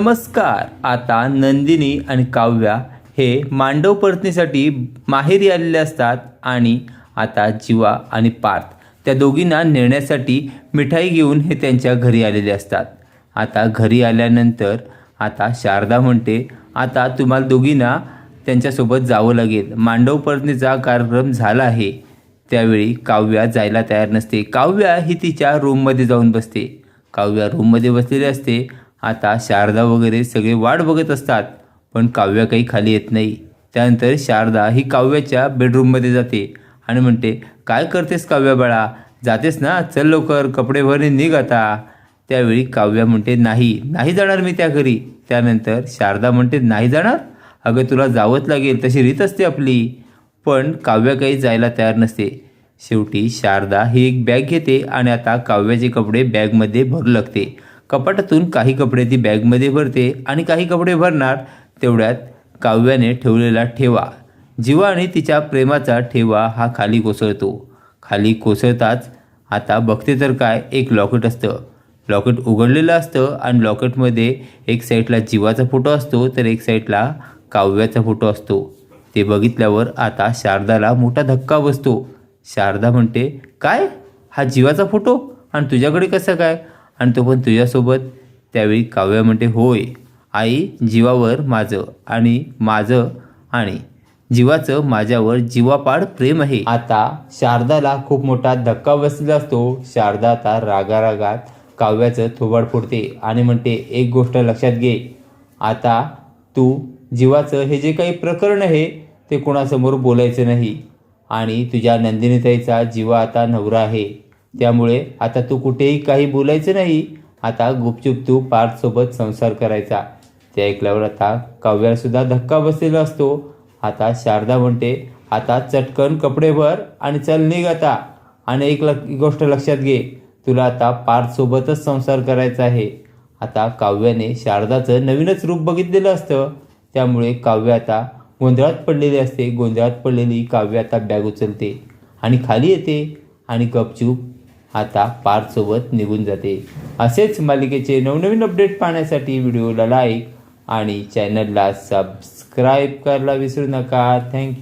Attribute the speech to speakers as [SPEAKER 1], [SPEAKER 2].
[SPEAKER 1] नमस्कार आता नंदिनी आणि काव्या हे मांडव परतनीसाठी माहेरी आलेले असतात आणि आता जीवा आणि पार्थ त्या दोघींना नेण्यासाठी मिठाई घेऊन हे त्यांच्या घरी आलेले असतात. आता घरी आल्यानंतर आता शारदा म्हणते आता तुम्हाला दोघींना त्यांच्यासोबत जावं लागेल. मांडव परतनीचा कार्यक्रम झाला आहे. त्यावेळी काव्या जायला तयार नसते. काव्या ही तिच्या रूममध्ये जाऊन बसते. काव्या रूममध्ये बसलेली असते. आता शारदा वगैरे सगळे वाट बघत असतात पण काव्या काही खाली येत नाही. त्यानंतर शारदा ही काव्याच्या बेडरूममध्ये जाते आणि म्हणते काय करतेस काव्या बाळा? जातेस ना? चल लवकर कपडे भरणे निघ आता. त्यावेळी काव्या म्हणते नाही नाही जाणार मी त्या घरी. त्यानंतर शारदा म्हणते नाही जाणार? अगं तुला जावंच लागेल तशी रीत असते आपली. पण काव्या काही जायला तयार नसते. शेवटी शारदा ही एक बॅग घेते आणि आता काव्याचे कपडे बॅगमध्ये भरू लागते. कपाटातून काही कपडे ती बॅगमध्ये भरते आणि काही कपडे भरणार तेवढ्यात काव्याने ठेवलेला ठेवा. जीवा आणि तिच्या प्रेमाचा ठेवा हा खाली कोसळतो. खाली कोसळताच आता बघते तर काय एक लॉकेट असतं. लॉकेट उघडलेलं असतं आणि लॉकेटमध्ये एक साईडला जीवाचा फोटो असतो तर एक साईडला काव्याचा फोटो असतो. ते बघितल्यावर आता शारदाला मोठा धक्का बसतो. शारदा म्हणते काय? हा जीवाचा फोटो? आणि तुझ्याकडे कसं काय? आणि तो पण तुझ्यासोबत त्यावेळी काव्या म्हणते होय आई जीवावर माझं आणि माझं आणि जीवाचं माझ्यावर जीवापाड प्रेम आहे. आता शारदाला खूप मोठा धक्का बसलेला असतो. शारदा आता रागारागात काव्याचं थोबाड फोडते आणि म्हणते एक गोष्ट लक्षात घे. आता तू जीवाचं हे जे काही प्रकरण आहे ते कोणासमोर बोलायचं नाही आणि तुझ्या नंदिनीताईचा जीवा आता नवरा आहे. त्यामुळे आता तू कुठेही काही बोलायचं नाही. आता गुपचूप तू पार्थसोबत संसार करायचा. ते ऐकल्यावर आता काव्याला सुद्धा धक्का बसलेला असतो. आता शारदा म्हणते आता चटकन कपडे भर आणि चल निघ आता. आणि एक लक गोष्ट लक्षात घे. तुला आता पार्थसोबतच संसार करायचा आहे. आता काव्याने शारदाचं नवीनच रूप बघितलेलं असतं. त्यामुळे काव्य आता गोंधळात पडलेली असते. गोंधळात पडलेली काव्य आता बॅग उचलते आणि खाली येते. आणि गपचूप आता पारसोबत निघून जाते. असेच मालिकेचे नवनवीन अपडेट पाहण्यासाठी व्हिडिओला लाईक आणि चॅनलला सबस्क्राईब करायला विसरू नका. थँक्यू